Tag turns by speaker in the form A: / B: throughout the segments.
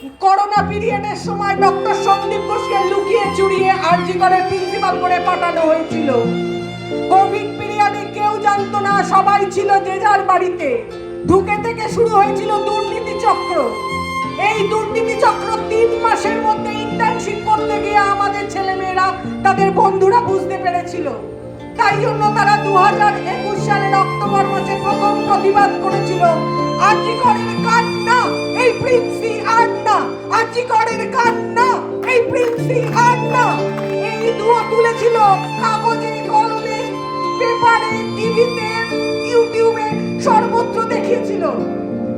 A: Corona পিরিয়ডের সময় doctor Sandeep ঘোষকে লুকিয়ে চুরিয়ে আরজি করে প্রিন্সিপাল করে পাঠানো হয়েছিল। কোভিড পিরিয়ডে কেউ জানতো না সবাই ছিল যে যার বাড়িতে। ঢুকে থেকে শুরু হয়েছিল দুর্নীতি চক্র। এই দুর্নীতি চক্র তিন মাসের মধ্যে ইন্টার্নশিপ করতে গিয়ে আমাদের ছেলেমেয়েরা, তাদের বন্ধুরা বুঝতে পেরেছিল। তাই জন্য তারা দু হাজার একুশ সালের অক্টোবর মাসে প্রথম প্রতিবাদ করেছিল আর্জিকরের কান্না এই প্রিন্সি আর না আর্জিকরের কান্না, এই প্রিন্সি আর না এই দুয়া তুলেছিল কাগজে কলমে, পেপারে, টিভিতে, ইউটিউবে সর্বত্র দেখিয়েছিল।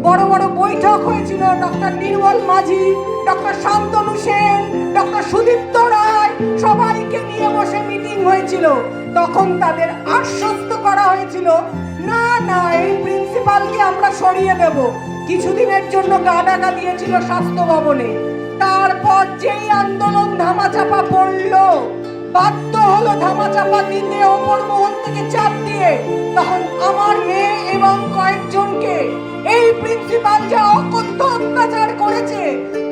A: বড় বড় বৈঠক হয়েছিল doctor Nirmal Majhi, doctor Shantanu Sen, doctor Sudipta Roy, সবাইকে নিয়ে বসে মিটিং হয়েছিল। তখন তাদের আশ্বস্ত করা হয়েছিল, না না, এই প্রিন্সিপালকে আমরা সরিয়ে দেব। কিছুদিনের জন্য গা ডাকা দিয়েছিল স্বাস্থ্য ভবনে। তারপর যেই আন্দোলন ধামাচাপা পড়ল, বাধ্য হলো ধামাচাপা দিতে অপর মহল থেকে চাপ দিয়ে। তখন আমার মেয়ে এবং কয়েকজনকে এই প্রিন্সিপাল যা অকথ্য অত্যাচার করেছে,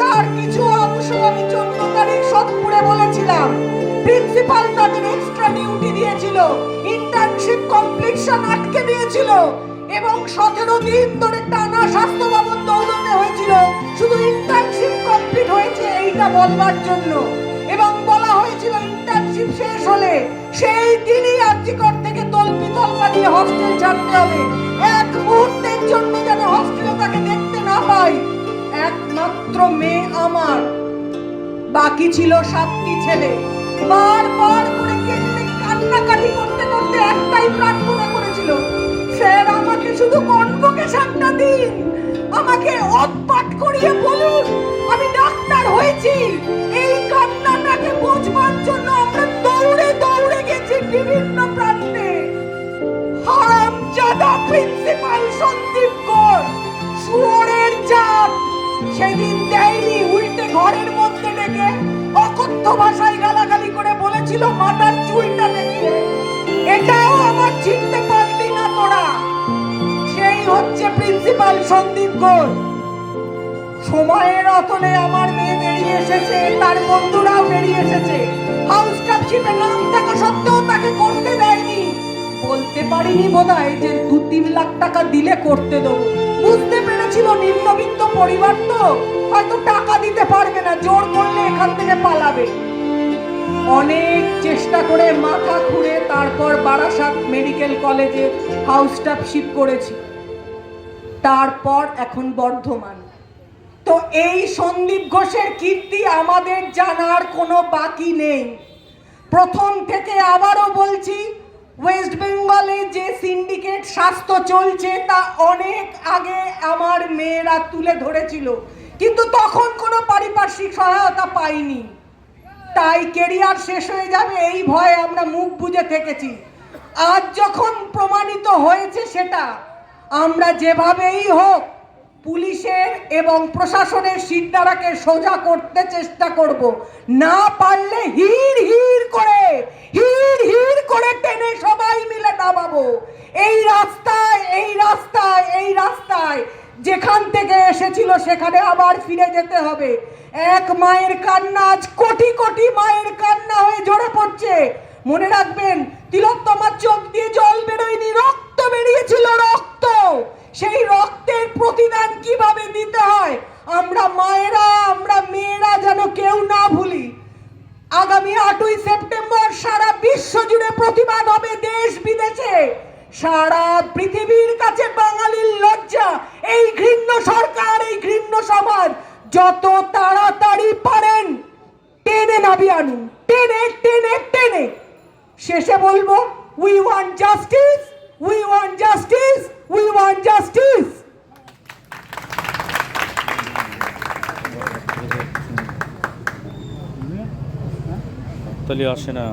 A: তার কিছু অংশ আমি চোদ্দ তারিখ সৎপুরে বলেছিলাম। প্রিন্সিপাল তাদের এক্সট্রা ডিউটি দিয়েছিল ইন্টার্নশিপ কমপ্লিশন আটকে দিয়েছিল এবং সতেরো দিন ধরে টানা স্বাস্থ্য বলবার জন্য। এবং বলা হয়েছিল ইন্টার্নশিপ শেষ হলে সেই দিনই আর্যিকর থেকে তল্পি তল্পা দিয়ে হস্টেল ছাড়তে হবে। এক মুহূর্তের জন্য যেন হস্টেলে তাকে দেখতে না পাই। একমাত্র মেয়ে আমার। বাকি ছিল সাতটি ছেলে। বারবার করে কেঁদে কান্নাকাটি করতে করতে একটাই প্রার্থনা করেছিল, স্যার, আমাকে শুধু কনভোকেশনটা দিন। আমাকে অতপাট করিয়ে হয়েছি। এই কান্নাটাকে বোঝবার জন্য আমরা দৌড়ে দৌড়ে গেছি বিভিন্ন প্রান্তে। হারাম জাদা প্রিন্সিপাল সন্দীপ ঘোষ শুয়োরের জাত, সেদিন দেয়নি উল্টে ঘরের মধ্যে ডেকে অকথ্য ভাষায় গালাগালি করে বলেছিল মাথার চুলটা দেখিয়ে এটাও আমার চিনতে পারলি না তোরা। সেই হচ্ছে প্রিন্সিপাল সন্দীপ ঘোষ সময়ের অতলে আমার মেয়ে বেরিয়ে এসেছে, তার বন্ধুরাও বেরিয়ে এসেছে। হাউস কাপশিপে নাম থাকা সত্ত্বেও তাকে করতে দেয়নি। বলতে পারিনি বোধহয় যে দু তিন লাখ টাকা দিলে করতে দেবো। বুঝতে পেরেছিল নিম্নবিত্ত পরিবার তো, হয়তো টাকা দিতে পারবে না, জোর করলে এখান থেকে পালাবে। অনেক চেষ্টা করে মাথা খুঁড়ে তারপর বারাসাত মেডিকেল কলেজে হাউস স্টাফশিপ করেছি। তারপর এখন বর্ধমান। তো এই সন্দীপ ঘোষের কীর্তি আমাদের জানার কোনো বাকি নেই। প্রথম থেকে আবারও বলছি ওয়েস্ট বেঙ্গলে যে সিন্ডিকেট স্বাস্থ্য চলছে তা অনেক আগে আমার মেয়েরা তুলে ধরেছিল। কিন্তু তখন কোনো পারিপার্শ্বিক সহায়তা পাইনি। তাই কেরিয়ার শেষ হয়ে যাবে এই ভয়ে আমরা মুখ বুজে থেকেছি। আজ যখন প্রমাণিত হয়েছে সেটা, আমরা যেভাবেই হোক পুলিশের এবং প্রশাসনের সিদ্ধারাকে সোজা করতে চেষ্টা করব। না পারলে হির হির করে হির হির করে টেনে সবাই মিলে নামাবো। এই রাস্তায় এই রাস্তায় এই রাস্তায় যেখান থেকে এসেছিল সেখানে আবার ফিরে যেতে হবে। এক মায়ের কান্না, আজ কোটি কোটি মায়ের কান্না হয়ে ঝরে পড়ছে। মনে রাখবেন, তিলোত্তমার চোখ দিয়ে জল বেরোয়নি রক্ত বেরিয়েছিল রক্ত সেই রক্তের প্রতিদান কীভাবে দিতে হয় আমরা মায়েরা আমরা মেয়েরা যেন কেউ না ভুলি আগামী আটই সেপ্টেম্বর সারা বিশ্ব জুড়ে প্রতিবাদ হবে দেশ বিদেশে। সারা পৃথিবীর কাছে বাঙালির লজ্জা। এই ঘৃণ্য সরকার, এই ঘৃণ্য সমাজ, যত তাড়াতাড়ি পারেন, টেনে নাবি আনুন। টেনে টেনে টেনে। শেষে বলব we want justice we want justice we want justice
B: তাহলে আসে না।